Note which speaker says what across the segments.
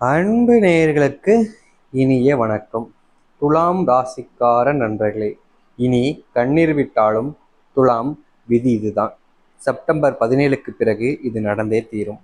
Speaker 1: அன்பு நேயர்களுக்கு இனிய வணக்கம். துலாம் ராசிக்கார நண்பர்களே இனி கண்ணீர் விட்டாலும் துலாம் விதி இதுதான். செப்டம்பர் பதினேழுக்கு பிறகு இது நடந்தே தீரும்.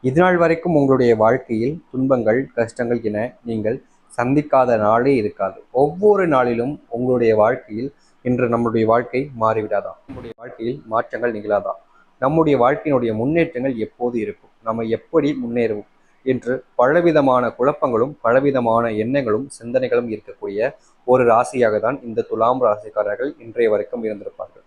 Speaker 1: இதுநாள் வரைக்கும் உங்களுடைய வாழ்க்கையில் துன்பங்கள் கஷ்டங்கள் என நீங்கள் சந்திக்காத நாளே இருக்காது. ஒவ்வொரு நாளிலும் உங்களுடைய வாழ்க்கையில் இன்று நம்முடைய வாழ்க்கை மாறிவிடாதா? நம்முடைய வாழ்க்கையில் மாற்றங்கள் நிகழாதா? நம்முடைய வாழ்க்கையினுடைய முன்னேற்றங்கள் எப்போது இருக்கும்? நம்ம எப்படி முன்னேறுவோம்? என்று பலவிதமான குழப்பங்களும் பலவிதமான எண்ணங்களும் சிந்தனைகளும் இருக்கக்கூடிய ஒரு ராசியாக தான் இந்த துலாம் ராசிக்காரர்கள் இன்றைய வரைக்கும் இருந்திருப்பார்கள்.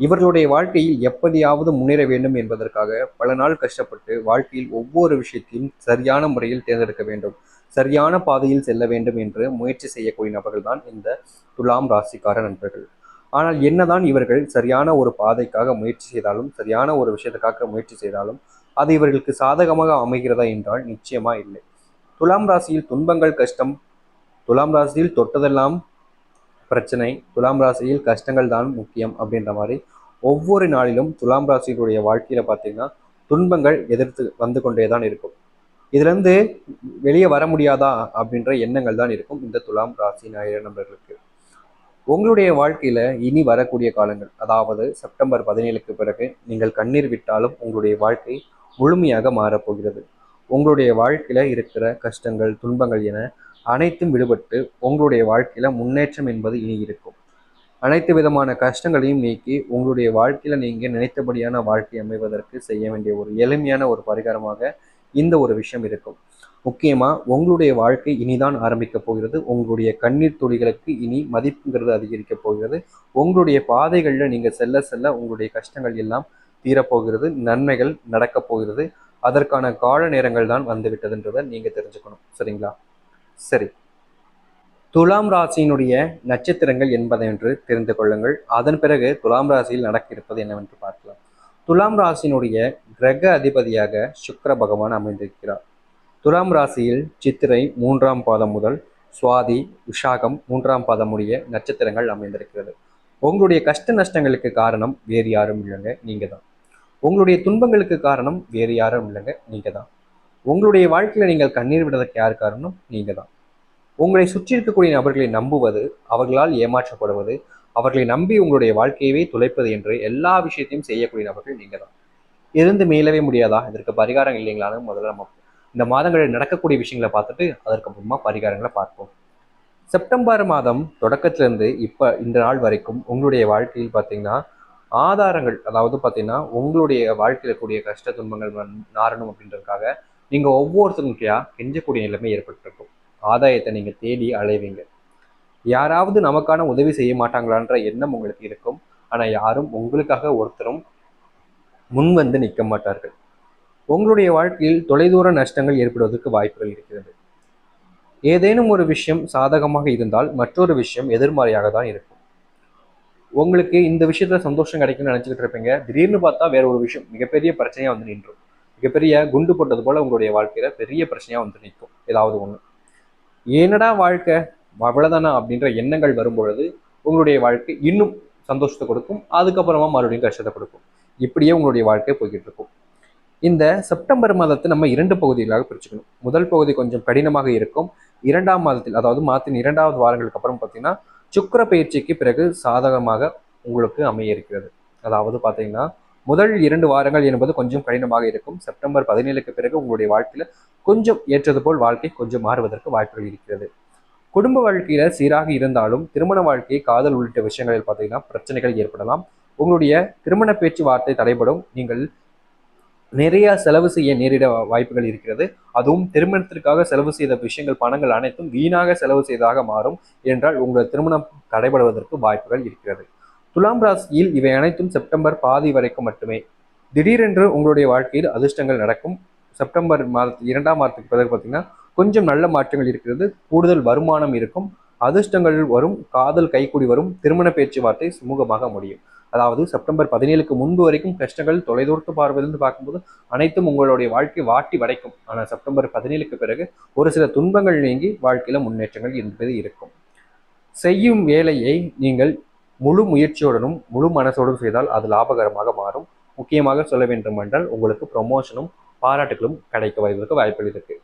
Speaker 1: இவர்களுடைய வாழ்க்கையில் எப்படியாவது முன்னேற வேண்டும் என்பதற்காக பல நாள் கஷ்டப்பட்டு வாழ்க்கையில் ஒவ்வொரு விஷயத்தையும் சரியான முறையில் தேர்ந்தெடுக்க வேண்டும் சரியான பாதையில் செல்ல வேண்டும் என்று முயற்சி செய்யக்கூடிய நபர்கள் தான் இந்த துலாம் ராசிக்கார நண்பர்கள். ஆனால் என்னதான் இவர்கள் சரியான ஒரு பாதைக்காக முயற்சி செய்தாலும் சரியான ஒரு விஷயத்துக்காக முயற்சி செய்தாலும் அது இவர்களுக்கு சாதகமாக அமைகிறதா என்றால் நிச்சயமா இல்லை. துலாம் ராசியில் துன்பங்கள் கஷ்டம். துலாம் ராசியில் தொட்டதெல்லாம் பிரச்சனை. துலாம் ராசியில் கஷ்டங்கள் தான் முக்கியம் அப்படின்ற மாதிரி ஒவ்வொரு நாளிலும் துலாம் ராசியினுடைய வாழ்க்கையில பார்த்தீங்கன்னா துன்பங்கள் எதிர்த்து வந்து கொண்டே தான் இருக்கும். இதுலேருந்து வெளியே வர முடியாதா அப்படின்ற எண்ணங்கள் தான் இருக்கும் இந்த துலாம் ராசி நாயக நண்பர்களுக்கு. உங்களுடைய வாழ்க்கையில இனி வரக்கூடிய காலங்கள் அதாவது செப்டம்பர் பதினேழுக்கு பிறகு நீங்கள் கண்ணீர் விட்டாலும் உங்களுடைய வாழ்க்கை முழுமையாக மாறப்போகிறது உங்களுடைய வாழ்க்கையில் இருக்கிற கஷ்டங்கள் துன்பங்கள் என அனைத்தும் விடுபட்டு உங்களுடைய வாழ்க்கையில் முன்னேற்றம் என்பது இனி இருக்கும். அனைத்து விதமான கஷ்டங்களையும் நீக்கி உங்களுடைய வாழ்க்கையில் நீங்கள் நினைத்தபடியான வாழ்க்கை அமைவதற்கு செய்ய வேண்டிய ஒரு எளிமையான ஒரு பரிகாரமாக இந்த ஒரு விஷயம் இருக்கும். முக்கியமாக உங்களுடைய வாழ்க்கை இனிதான் ஆரம்பிக்க போகிறது. உங்களுடைய கண்ணீர் துளிகளுக்கு இனி மதிப்புங்கிறது அதிகரிக்க போகிறது. உங்களுடைய பாதைகளில் நீங்கள் செல்ல செல்ல உங்களுடைய கஷ்டங்கள் எல்லாம் தீரப்போகிறது நன்மைகள் நடக்கப் போகிறது. அதற்கான கால நேரங்கள் தான் வந்து விட்டதுன்றதை நீங்க தெரிஞ்சுக்கணும். சரிங்களா? சரி. துலாம் ராசியினுடைய நட்சத்திரங்கள் என்பதென்று தெரிந்து கொள்ளுங்கள். அதன் பிறகு துலாம் ராசியில் நடக்க இருப்பது என்னவென்று பார்க்கலாம். துலாம் ராசியினுடைய கிரக அதிபதியாக சுக்கர பகவான் அமைந்திருக்கிறார். துலாம் ராசியில் சித்திரை மூன்றாம் பாதம் முதல் சுவாதி விஷாகம் மூன்றாம் பாதம் உடைய நட்சத்திரங்கள் அமைந்திருக்கிறது. உங்களுடைய கஷ்ட நஷ்டங்களுக்கு காரணம் வேறு யாரும் இல்லைங்க. நீங்க தான் உங்களுடைய துன்பங்களுக்கு காரணம் வேறு யாரும் இல்லைங்க நீங்கள் தான். உங்களுடைய வாழ்க்கையில் நீங்கள் கண்ணீர் விடுறதுக்கு யார் காரணம்? நீங்கள் தான். உங்களை சுற்றி இருக்கக்கூடிய நபர்களை நம்புவது அவர்களால் ஏமாற்றப்படுவது அவர்களை நம்பி உங்களுடைய வாழ்க்கையவே துளைப்பது என்று எல்லா விஷயத்தையும் செய்யக்கூடிய நபர்கள் நீங்கள் தான். இருந்து மீளவே முடியாதா? இதற்கு பரிகாரம் இல்லைங்களான்னு முதல்ல நம்ம இந்த மாதங்களில் நடக்கக்கூடிய விஷயங்களை பார்த்துட்டு அதற்கப்புறமா பரிகாரங்களை பார்ப்போம். செப்டம்பர் மாதம் தொடக்கத்திலிருந்து இப்போ இந்த நாள் வரைக்கும் உங்களுடைய வாழ்க்கையில் பார்த்தீங்கன்னா ஆதாரங்கள் அதாவது பார்த்தீங்கன்னா உங்களுடைய வாழ்க்கையில் கூடிய கஷ்ட துன்பங்கள் நாரணும் அப்படின்றதுக்காக நீங்கள் ஒவ்வொருத்தருக்கையா கெஞ்சக்கூடிய நிலைமை ஏற்பட்டிருக்கும். ஆதாயத்தை நீங்கள் தேடி அலைவீங்க. யாராவது நமக்கான உதவி செய்ய மாட்டாங்களான்ற எண்ணம் உங்களுக்கு இருக்கும். ஆனால் யாரும் உங்களுக்காக ஒருத்தரும் முன் வந்து நிற்க மாட்டார்கள். உங்களுடைய வாழ்க்கையில் தொலைதூர நஷ்டங்கள் ஏற்படுவதற்கு வாய்ப்புகள் இருக்கிறது. ஏதேனும் ஒரு விஷயம் சாதகமாக இருந்தால் மற்றொரு விஷயம் எதிர்மறையாக தான் இருக்கும். உங்களுக்கு இந்த விஷயத்துல சந்தோஷம் கிடைக்கும்னு நினைச்சுக்கிட்டு இருப்பீங்க. திடீர்னு பார்த்தா வேற ஒரு விஷயம் மிகப்பெரிய பிரச்சனையா வந்து நின்றும். மிகப்பெரிய குண்டு போட்டது போல உங்களுடைய வாழ்க்கையில பெரிய பிரச்சனையா வந்து நிற்கும். ஏதாவது ஒண்ணு. ஏனடா வாழ்க்கை? அவ்வளவுதானா? அப்படின்ற எண்ணங்கள் வரும்பொழுது உங்களுடைய வாழ்க்கை இன்னும் சந்தோஷத்தை கொடுக்கும். அதுக்கப்புறமா மறுபடியும் கஷ்டத்தை கொடுக்கும். இப்படியே உங்களுடைய வாழ்க்கை போய்கிட்டு இருக்கும். இந்த செப்டம்பர் மாதத்தை நம்ம இரண்டு பகுதிகளாக பிரிச்சுக்கணும். முதல் பகுதி கொஞ்சம் கடினமாக இருக்கும். இரண்டாம் மாதத்தில் அதாவது மாதத்தின் இரண்டாவது வாரங்களுக்கு அப்புறம் பார்த்தீங்கன்னா சுக்கர பயிற்சிக்கு பிறகு சாதகமாக உங்களுக்கு அமைய இருக்கிறது அதாவது பார்த்தீங்கன்னா முதல் இரண்டு வாரங்கள் என்பது கொஞ்சம் கடினமாக இருக்கும். செப்டம்பர் பதினேழுக்கு பிறகு உங்களுடைய வாழ்க்கையில் கொஞ்சம் ஏற்றது போல் வாழ்க்கை கொஞ்சம் மாறுவதற்கு வாய்ப்புகள் இருக்கிறது. குடும்ப வாழ்க்கையில சீராக இருந்தாலும் திருமண வாழ்க்கை காதல் உள்ளிட்ட விஷயங்களில் பார்த்தீங்கன்னா பிரச்சனைகள் ஏற்படலாம். உங்களுடைய திருமண பேச்சுவார்த்தை தடைபடும். நீங்கள் நிறைய செலவு செய்ய நேரிட வாய்ப்புகள் இருக்கிறது. அதுவும் திருமணத்திற்காக செலவு செய்த விஷயங்கள் பணங்கள் அனைத்தும் வீணாக செலவு செய்ததாக மாறும் என்றால் உங்கள் திருமணம் தடைபடுவதற்கு வாய்ப்புகள் இருக்கிறது. துலாம் ராசியில் இவை அனைத்தும் செப்டம்பர் பாதி வரைக்கும் மட்டுமே. திடீரென்று உங்களுடைய வாழ்க்கையில் அதிர்ஷ்டங்கள் நடக்கும். செப்டம்பர் மாதத்து இரண்டாம் மாதத்துக்கு பிறகு பார்த்தீங்கன்னா கொஞ்சம் நல்ல மாற்றங்கள் இருக்கிறது. கூடுதல் வருமானம் இருக்கும். அதிர்ஷ்டங்கள் வரும். காதல் கைக்குடி வரும். திருமண பேச்சுவார்த்தை சுமூகமாக முடியும். அதாவது செப்டம்பர் பதினேழுக்கு முன்பு வரைக்கும் கஷ்டங்கள் தொலைதூர்த்து பார்வையிலிருந்து பார்க்கும்போது அனைத்தும் உங்களுடைய வாழ்க்கை வாட்டி வடைக்கும். ஆனால் செப்டம்பர் பதினேழுக்கு பிறகு ஒரு சில துன்பங்கள் நீங்கி வாழ்க்கையில் முன்னேற்றங்கள் என்பது இருக்கும். செய்யும் வேலையை நீங்கள் முழு முயற்சியுடனும் முழு மனசோடும் செய்தால் அது லாபகரமாக மாறும். முக்கியமாக சொல்ல வேண்டும் என்றால் உங்களுக்கு ப்ரொமோஷனும் பாராட்டுகளும் கிடைக்க வருவதற்கு வாய்ப்புகள் இருக்கு.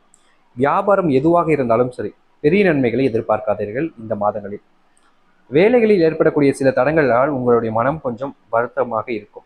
Speaker 1: வியாபாரம் எதுவாக இருந்தாலும் சரி பெரிய நன்மைகளை எதிர்பார்க்காதீர்கள் இந்த மாதங்களில். வேலைகளில் ஏற்படக்கூடிய சில தடங்களால் உங்களுடைய மனம் கொஞ்சம் வருத்தமாக இருக்கும்.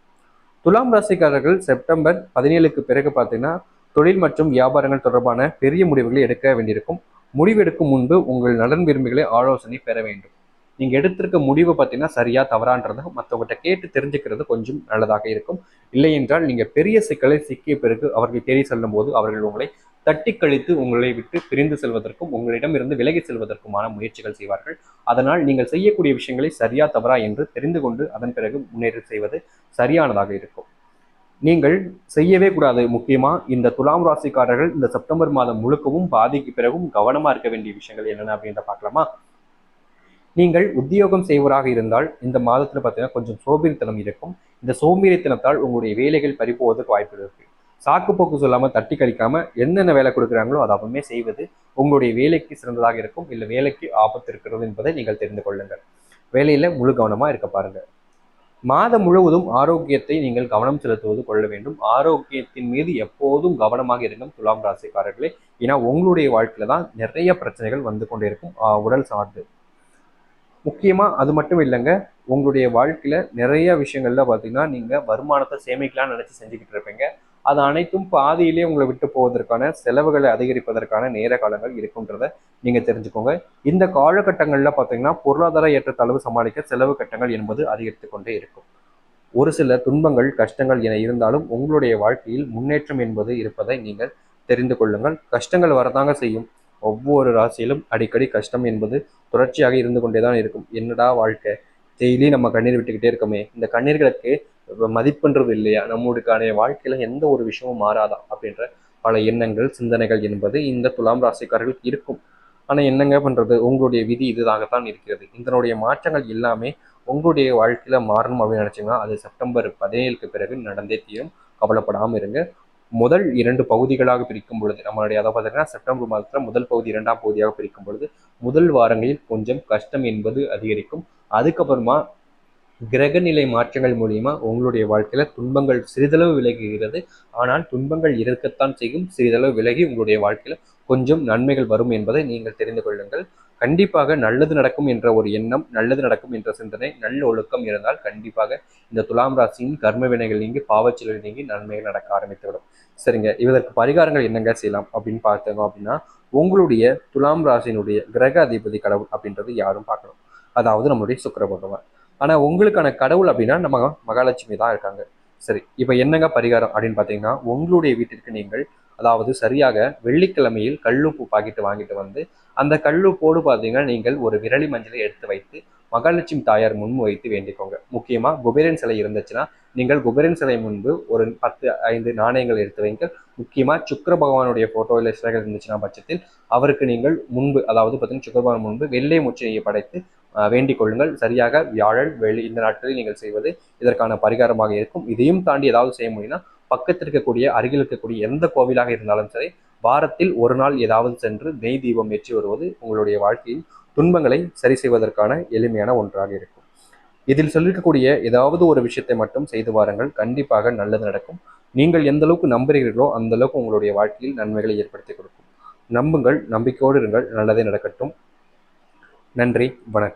Speaker 1: துலாம் ராசிக்காரர்கள் செப்டம்பர் பதினேழுக்கு பிறகு பார்த்தீங்கன்னா தொழில் மற்றும் வியாபாரங்கள் தொடர்பான பெரிய முடிவுகளை எடுக்க வேண்டியிருக்கும். முடிவெடுக்கும் முன்பு உங்கள் நலன் விரும்பிகளை ஆலோசனை பெற வேண்டும். நீங்கள் எடுத்திருக்க முடிவு பார்த்தீங்கன்னா சரியா தவறான்றதை மற்றவங்ககிட்ட கேட்டு தெரிஞ்சுக்கிறது கொஞ்சம் நல்லதாக இருக்கும். இல்லை என்றால் நீங்கள் பெரிய சிக்கலை சிக்கிய பிறகு அவர்கள் தேடி செல்லும் போது அவர்கள் உங்களை தட்டி கழித்து உங்களை விட்டு பிரிந்து செல்வதற்கும் உங்களிடம் இருந்து விலகி செல்வதற்குமான முயற்சிகள் செய்வார்கள். அதனால் நீங்கள் செய்யக்கூடிய விஷயங்களை சரியா தவறா என்று தெரிந்து கொண்டு அதன் பிறகு முன்னேறி செய்வது சரியானதாக இருக்கும். நீங்கள் செய்யவே கூடாது. முக்கியமா இந்த துலாம் ராசிக்காரர்கள் இந்த செப்டம்பர் மாதம் முழுக்கவும் பாதிக்கு பிறகும் கவனமா இருக்க வேண்டிய விஷயங்கள் என்னென்ன அப்படின்ற பார்க்கலாமா? நீங்கள் உத்தியோகம் செய்வராக இருந்தால் இந்த மாதத்துல பார்த்தீங்கன்னா கொஞ்சம் சோம்பேறித்தனம் இருக்கும். இந்த சோம்பேறித்தனத்தால் உங்களுடைய வேலைகள் பறிப்போவதற்கு வாய்ப்பு இருக்கு. சாக்கு போக்கு சொல்லாம தட்டி கழிக்காம என்னென்ன வேலை கொடுக்குறாங்களோ அதை அப்பவுமே செய்வது உங்களுடைய வேலைக்கு சிறந்ததாக இருக்கும். இல்லை வேலைக்கு ஆபத்து இருக்கிறது என்பதை நீங்கள் தெரிந்து கொள்ளுங்கள். வேலையில முழு கவனமா இருக்க பாருங்க. மாதம் முழுவதும் ஆரோக்கியத்தை நீங்கள் கவனம் செலுத்துவது கொள்ள வேண்டும். ஆரோக்கியத்தின் மீது எப்போதும் கவனமாக இருங்கள் துலாம் ராசிக்காரர்களே. ஏன்னா உங்களுடைய வாழ்க்கையில தான் நிறைய பிரச்சனைகள் வந்து கொண்டே இருக்கும் உடல் சார்ந்து. முக்கியமா அது மட்டும் இல்லைங்க உங்களுடைய வாழ்க்கையில நிறைய விஷயங்கள்ல பார்த்தீங்கன்னா நீங்க வருமானத்தை சேமிக்கலாம்னு நினைச்சு செஞ்சுக்கிட்டு இருப்பீங்க. அது அனைத்தும் பாதியிலே உங்களை விட்டு போவதற்கான செலவுகளை அதிகரிப்பதற்கான நேர காலங்கள் இருக்குன்றத நீங்க தெரிஞ்சுக்கோங்க. இந்த காலகட்டங்கள்ல பார்த்தீங்கன்னா பொருளாதார ஏற்றத்தளவு சமாளிக்க செலவு கட்டங்கள் என்பது அதிகரித்து கொண்டே இருக்கும். ஒரு சில துன்பங்கள் கஷ்டங்கள் என இருந்தாலும் உங்களுடைய வாழ்க்கையில் முன்னேற்றம் என்பது இருப்பதை நீங்கள் தெரிந்து கொள்ளுங்கள். கஷ்டங்கள் வரதாங்க செய்யும். ஒவ்வொரு ராசியிலும் அடிக்கடி கஷ்டம் என்பது தொடர்ச்சியாக இருந்து கொண்டே தான் இருக்கும். என்னடா வாழ்க்கை? டெய்லி நம்ம கண்ணீர் விட்டுக்கிட்டே இருக்கோமே. இந்த கண்ணீர்களுக்கு மதிப்புன்றது இல்லையா? நம்மளுக்கான வாழ்க்கையில எந்த ஒரு விஷயமும் மாறாதா? அப்படின்ற பல எண்ணங்கள் சிந்தனைகள் என்பது இந்த துலாம் ராசிக்காரர்களுக்கு இருக்கும். ஆனால் என்னங்க பண்ணுறது உங்களுடைய விதி இதுதாகத்தான் இருக்கிறது. இதனுடைய மாற்றங்கள் எல்லாமே உங்களுடைய வாழ்க்கையில் மாறணும் அப்படின்னு நினச்சிங்கன்னா அது செப்டம்பர் பதினேழுக்கு பிறகு நடந்தே தீரும். கவலைப்படாமல் இருங்க. முதல் இரண்டு பகுதிகளாக பிரிக்கும் பொழுது நம்மளுடைய அதை பார்த்தீங்கன்னா செப்டம்பர் மாதத்தில் முதல் பகுதி இரண்டாம் பகுதியாக பிரிக்கும் பொழுது முதல் வாரங்களில் கொஞ்சம் கஷ்டம் என்பது அதிகரிக்கும். அதுக்கப்புறமா கிரகநிலை மாற்றங்கள் மூலியமா உங்களுடைய வாழ்க்கையில துன்பங்கள் சிறிதளவு விலகுகிறது. ஆனால் துன்பங்கள் இருக்கத்தான் செய்யும். சிறிதளவு விலகி உங்களுடைய வாழ்க்கையில கொஞ்சம் நன்மைகள் வரும் என்பதை நீங்கள் தெரிந்து கொள்ளுங்கள். கண்டிப்பாக நல்லது நடக்கும் என்ற ஒரு எண்ணம் நல்லது நடக்கும் என்ற சிந்தனை நல்ல ஒழுக்கம் இருந்தால் கண்டிப்பாக இந்த துலாம் ராசியின் கர்ம வினைகள் நீங்கி பாவச்செயல்கள் நீங்கி நன்மைகள் நடக்க ஆரம்பித்துவிடும். சரிங்க. இதற்கு பரிகாரங்கள் என்னங்க செய்யலாம் அப்படின்னு பார்த்தோம் அப்படின்னா உங்களுடைய துலாம் ராசியினுடைய கிரக அதிபதி கடவுள் அப்படின்றது யாரும் பார்க்கணும். அதாவது நம்மளுடைய சுக்கர பகவான். ஆனால் உங்களுக்கான கடவுள் அப்படின்னா நம்ம மகாலட்சுமி தான் இருக்காங்க. சரி இப்போ என்னங்க பரிகாரம் அப்படின்னு பார்த்தீங்கன்னா உங்களுடைய வீட்டிற்கு நீங்கள் அதாவது சரியாக வெள்ளிக்கிழமையில் கல்லுப்பு பாக்கெட்டு வாங்கிட்டு வந்து அந்த கல்லுப்போடு பார்த்தீங்கன்னா நீங்கள் ஒரு விரலி மஞ்சளை எடுத்து வைத்து மகாலட்சுமி தாயார் முன் வைத்து வேண்டிக்கோங்க. முக்கியமாக குபேரன் சிலை இருந்துச்சுன்னா நீங்கள் குபேரன் சிலை முன்பு ஒரு பத்து ஐந்து நாணயங்கள் எடுத்து வைங்க. முக்கியமாக சுக்கர பகவானுடைய போட்டோ இல்லை சிலைகள் இருந்துச்சுன்னா பட்சத்தில் அவருக்கு நீங்கள் முன்பு அதாவது பார்த்தீங்கன்னா சுக்கர பகவான் முன்பு வெள்ளை முச்சையை படைத்து வேண்டிக் கொள்ளுங்கள். சரியாக வியாழன் வெள்ளி இந்த நாட்களில் நீங்கள் செய்வது இதற்கான பரிகாரமாக இருக்கும். இதையும் தாண்டி ஏதாவது செய்ய முடியும்னா பக்கத்தில் இருக்கக்கூடிய அருகில் இருக்கக்கூடிய எந்த கோவிலாக இருந்தாலும் சரி வாரத்தில் ஒரு நாள் ஏதாவது சென்று நெய் தீபம் ஏற்றி வருவது உங்களுடைய வாழ்க்கையில் துன்பங்களை சரி செய்வதற்கான எளிமையான ஒன்றாக இருக்கும். இதில் சொல்லிருக்கக்கூடிய ஏதாவது ஒரு விஷயத்தை மட்டும் செய்து வாருங்கள். கண்டிப்பாக நல்லது நடக்கும். நீங்கள் எந்த அளவுக்கு நம்புகிறீர்களோ அந்த அளவுக்கு உங்களுடைய வாழ்க்கையில் நன்மைகளை ஏற்படுத்தி கொடுக்கும். நம்புங்கள் நம்பிக்கையோடு இருங்கள். நல்லதே நடக்கட்டும். நன்றி வணக்கம்.